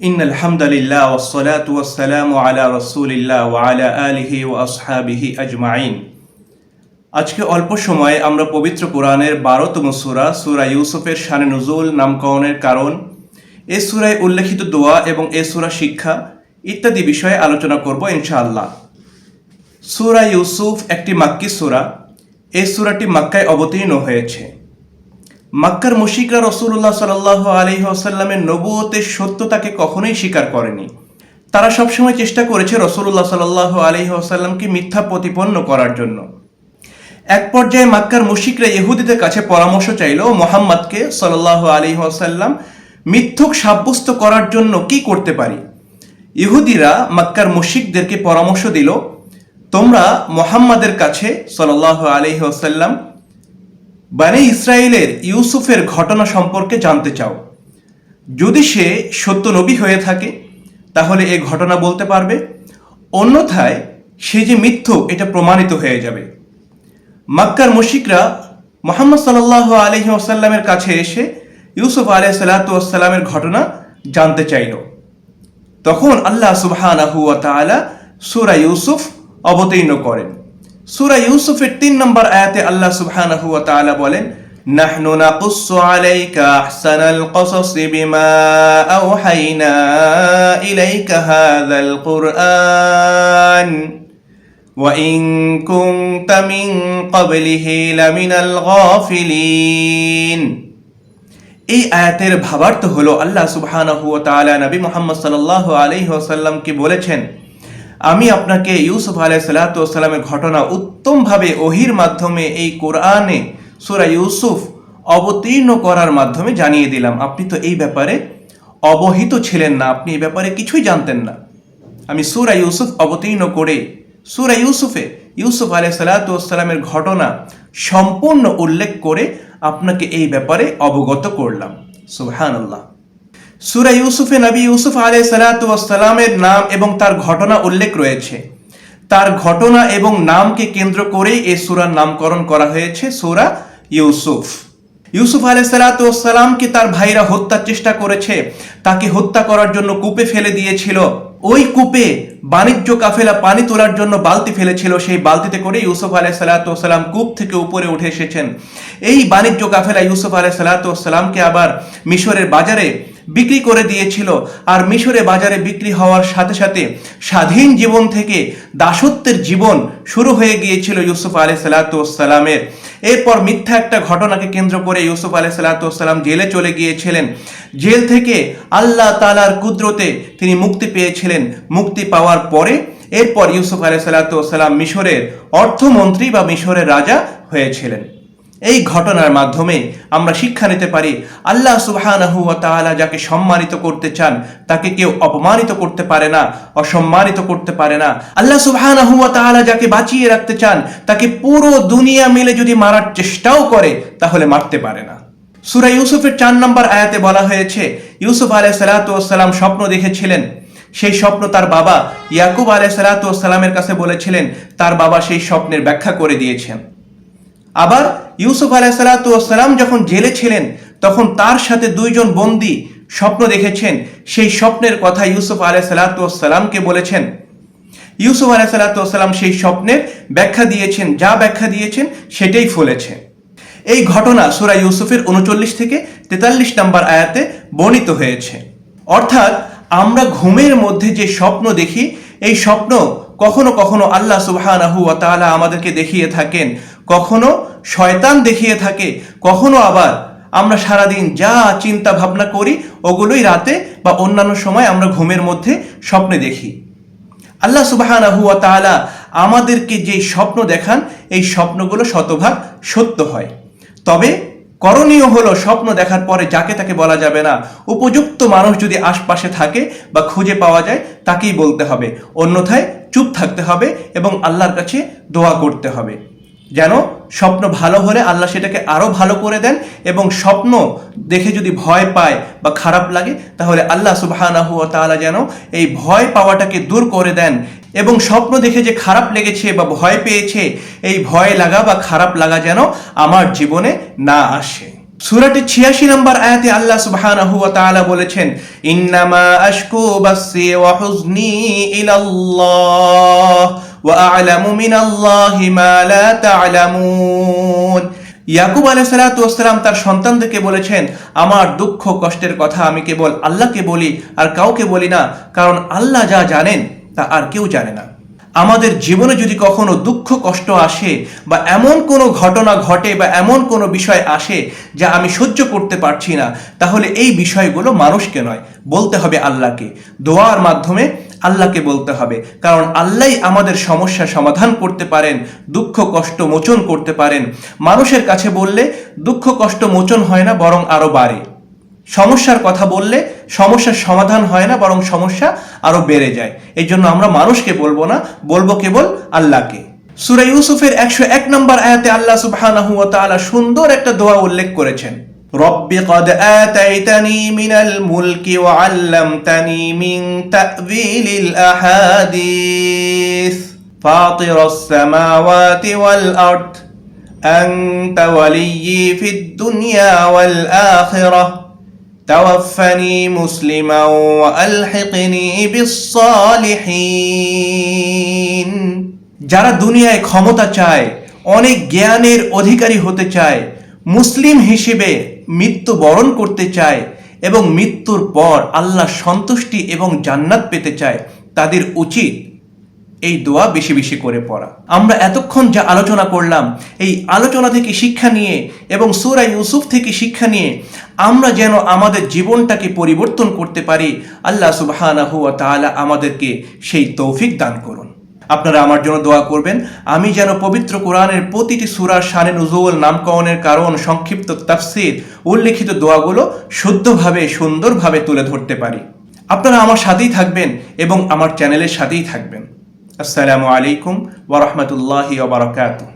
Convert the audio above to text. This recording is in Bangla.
إن الحمد لله والصلاة والسلام على رسول الله وعلى آله وأصحابه أجمعين আজকে অল্প সময়ে আমরা পবিত্র কোরআনের বারোতম সূরা সূরা ইউসুফের শানে নজুল নামকরণের কারণ এ সূরায় উল্লেখিত দোয়া এবং এ সূরা শিক্ষা ইত্যাদি বিষয়ে আলোচনা করব ইনশাআল্লাহ সূরা ইউসুফ একটি মাক্কি সূরা এই সূরাটি মক্কায় অবতীর্ণ হয়েছে মক্কার মুশিকরা রসুল্লাহ সাল্লাহ আলহি আসাল্লামের নবুয়তের সত্যতাকে কখনোই স্বীকার করেনি। তারা সবসময় চেষ্টা করেছে রসুল্লাহ সাল্লাহ আলহি আসাল্লামকে মিথ্যা প্রতিপন্ন করার জন্য। এক পর্যায়ে মাক্কার মুশিকরা ইহুদিদের কাছে পরামর্শ চাইল মোহাম্মদকে সাল্লাহ আলহি আসাল্লাম মিথ্যুক সাব্যস্ত করার জন্য কি করতে পারি? ইহুদিরা মাক্কার মুশিকদেরকে পরামর্শ দিল, তোমরা মোহাম্মদের কাছে সাল্লাহ আলহি আসাল্লাম বানে ইসরায়েলের ইউসুফের ঘটনা সম্পর্কে জানতে চাও। যদি সে সত্য নবী হয়ে থাকে, তাহলে এ ঘটনা বলতে পারবে, অন্যথায় সে যে মিথ্য, এটা প্রমাণিত হয়ে যাবে। মাক্কার মুশিকরা মোহাম্মদ সাল্লাহ আলহি আসাল্লামের কাছে এসে ইউসুফ আলহ সাল্লাতামের ঘটনা জানতে চাইল। তখন আল্লাহ তাআলা সূরা ইউসুফ অবতীর্ণ করেন। সূরা ইউসুফের তিন নম্বর আয়াতে আল্লাহ সুবহানাহু ওয়া তাআলা বলেন নাহনু নাকুসসু আলাইকা আহসানাল কসাস বিমা আওহাইনা ইলাইকা হাযাল কুরআন وإن كنت من قبله لمن الغافلين এই আয়াতের ভাবার্থ হলো আল্লাহ সুবহানাহু ওয়া তাআলা নবী মুহাম্মদ সাল্লাল্লাহু আলাইহি ওয়াসাল্লামকে বলেছেন আমি আপনাকে ইউসুফ আলাই সালাতু ওয়াসালামের ঘটনা উত্তমভাবে ওহির মাধ্যমে এই কোরআনে সুরা ইউসুফ অবতীর্ণ করার মাধ্যমে জানিয়ে দিলাম। আপনি তো এই ব্যাপারে অবহিত ছিলেন না, আপনি এই ব্যাপারে কিছুই জানতেন না। আমি সুরা ইউসুফ অবতীর্ণ করে সুরা ইউসুফে ইউসুফ আলাই সালাতু ওয়াসালামের ঘটনা সম্পূর্ণ উল্লেখ করে আপনাকে এই ব্যাপারে অবগত করলাম। সুবহানাল্লাহ। সুরা ইউসুফে নবী ইউসুফ আলাই সালাতামের নাম এবং তার ঘটনা উল্লেখ রয়েছে। তার ঘটনা এবং নামকে কেন্দ্র করেই এ সুরার নামকরণ করা হয়েছে সুরা ইউসুফ। ইউসুফ আলাই সালাতামকে তার ভাইরা হত্যার চেষ্টা করেছে। তাকে হত্যা করার জন্য কূপে ফেলে দিয়েছিল। ওই কূপে বাণিজ্য কাফেলা পানি তোলার জন্য বালতি ফেলেছিল। সেই বালতিতে করে ইউসুফ আলাই সালাতাম কূপ থেকে উপরে উঠে এসেছেন। এই বাণিজ্য কাফেলা ইউসুফ আলাই সালাতামকে আবার মিশরের বাজারে বিক্রি করে দিয়েছিল। আর মিশরে বাজারে বিক্রি হওয়ার সাথে সাথে স্বাধীন জীবন থেকে দাসত্বের জীবন শুরু হয়ে গিয়েছিল ইউসুফ আলাই সালাতামের এরপর মিথ্যা একটা ঘটনাকে কেন্দ্র করে ইউসুফ আলাই সালাতাম জেলে চলে গিয়েছিলেন। জেল থেকে আল্লাহ তালার কুদরতে তিনি মুক্তি পেয়েছিলেন। মুক্তি পাওয়ার পরে এরপর ইউসুফ আলাই সালাতাম মিশরের অর্থমন্ত্রী বা মিশরের রাজা হয়েছিলেন। এই ঘটনার মাধ্যমে আমরা শিক্ষা নিতে পারি। আল্লাহ সুবহানাহু যাকে সম্মানিত করতে চান, তাকে কেউ অপমানিত করতে পারে না, অসম্মানিত করতে পারে না। আল্লাহ সুবহানাহু যাকে বাঁচিয়ে রাখতে চান, তাকে পুরো দুনিয়া মিলে যদি মারার চেষ্টাও করে, তাহলে মারতে পারে না। সূরা ইউসুফের চার নম্বর আয়াতে বলা হয়েছে, ইউসুফ আলাইহিস সালাতু ওয়াসসালাম স্বপ্ন দেখেছিলেন। সেই স্বপ্ন তার বাবা ইয়াকুব আলাইহিস সালাতু ওয়াসসালামের কাছে বলেছিলেন, তার বাবা সেই স্বপ্নের ব্যাখ্যা করে দিয়েছেন। আবার ইউসুফ আলাইসালাম যখন জেলে ছিলেন, তখন তার সাথে দুইজন বন্দি স্বপ্ন দেখেছেন। সেই স্বপ্নের কথা ইউসুফ আলাইসালামকে বলেছেন। ইউসুফ আলাইসালাম সেই স্বপ্নের ব্যাখ্যা দিয়েছেন, যা ব্যাখ্যা দিয়েছেন, সেটাই ফলেছে। এই ঘটনা সুরা ইউসুফের উনচল্লিশ থেকে তেতাল্লিশ নম্বর আয়াতে বর্ণিত হয়েছে। অর্থাৎ আমরা ঘুমের মধ্যে যে স্বপ্ন দেখি, এই স্বপ্ন কখনো কখনো আল্লাহ ওয়া আমাদেরকে দেখিয়ে থাকেন। কখনো শয়তান দেখিয়ে থাকে, কখনো আবার আমরা সারাদিন যা চিন্তা ভাবনা করি, ওগুলোই রাতে বা অন্যান্য সময় আমরা ঘুমের মধ্যে স্বপ্নে দেখি। আল্লাহ সুবহানাহু ওয়া তাআলা আমাদেরকে যে স্বপ্ন দেখান, এই স্বপ্নগুলো শতভাগ সত্য হয়। তবে করণীয় হলো স্বপ্ন দেখার পরে যাকে তাকে বলা যাবে না। উপযুক্ত মানুষ যদি আশপাশে থাকে বা খুঁজে পাওয়া যায়, তাকেই বলতে হবে। অন্যথায় চুপ থাকতে হবে এবং আল্লাহর কাছে দোয়া করতে হবে। যেন স্বপ্ন ভালো হলে আল্লাহ সেটাকে আরও ভালো করে দেন এবং স্বপ্ন দেখে যদি ভয় পায় বা খারাপ লাগে, তাহলে আল্লাহ সুবহানাহু তাআলা যেন এই ভয় পাওয়াটাকে দূর করে দেন এবং স্বপ্ন দেখে যে খারাপ লেগেছে বা ভয় পেয়েছে, এই ভয় লাগা বা খারাপ লাগা যেন আমার জীবনে না আসে। সুরাটি ছিয়াশি নম্বর আয়াতে আল্লাহ সুবহানাহু ওয়া তাআলা বলেছেন, ইন্নামা আশকু বাসি ওয়া ইলাল্লাহ। ওয়া আ'লামু মিনাল্লাহি মা লা তা'লামুন ইয়াকুব আলাইহিস সালাতু ওয়াসসালাম তার সন্তানদেরকে বলেছেন, আমার দুঃখ কষ্টের কথা আমি কেবল আল্লাহকে বলি আর কাউকে বলি না, কারণ আল্লাহ যা জানেন তা আর কেউ জানে না। আমাদের জীবনে যদি কখনো দুঃখ কষ্ট আসে বা এমন কোনো ঘটনা ঘটে বা এমন কোনো বিষয় আসে যা আমি সহ্য করতে পারছি না, তাহলে এই বিষয়গুলো মানুষকে নয়, বলতে হবে আল্লাহকে। দোয়ার মাধ্যমে আল্লাহকে বলতে হবে। কারণ আল্লাহই আমাদের সমস্যা সমাধান করতে পারেন, দুঃখ, কষ্ট, মোচন করতে পারেন। মানুষের কাছে বললে দুঃখ, কষ্ট, মোচন হয় না, বরং আরও বাড়ে। সমস্যার কথা বললে সমস্যার সমাধান হয় না, বরং সমস্যা আরও বেড়ে যায়। এই জন্য আমরা মানুষকে বলব না, বলব কেবল আল্লাহকে। সুরা ইউসুফের একশো এক নম্বর আয়াতে আল্লাহ তাআলা সুন্দর একটা দোয়া উল্লেখ করেছেন। رب قد آتيتني من الملك وعلمتني من تأويل الأحاديث فاطر السماوات والأرض أنت ولي في الدنيا والآخرة توفني مسلما وألحقني بالصالحين যারা দুনিয়ায় ক্ষমতা চায় অনেক জ্ঞানের অধিকারী হতে চায় মুসলিম হিসেবে মৃত্যু বরণ করতে চায় এবং মৃত্যুর পর আল্লাহ সন্তুষ্টি এবং জান্নাত পেতে চায়, তাদের উচিত এই দোয়া বেশি বেশি করে পড়া। আমরা এতক্ষণ যা আলোচনা করলাম, এই আলোচনা থেকে শিক্ষা নিয়ে এবং সুরা ইউসুফ থেকে শিক্ষা নিয়ে, আমরা যেন আমাদের জীবনটাকে পরিবর্তন করতে পারি, আল্লাহ তাআলা আমাদেরকে সেই তৌফিক দান করুন। আপনারা আমার জন্য দোয়া করবেন। আমি যেন পবিত্র কোরআনের প্রতিটি সুরার শানে নজুল নামকরণের কারণ, সংক্ষিপ্ত তাফসির, উল্লেখিত দোয়াগুলো শুদ্ধভাবে, সুন্দরভাবে তুলে ধরতে পারি। আপনারা আমার সাথেই থাকবেন এবং আমার চ্যানেলের সাথেই থাকবেন। আসসালামু আলাইকুম ওয়ারহমতুল্লাহি ও ওয়া বারাকাতুহু।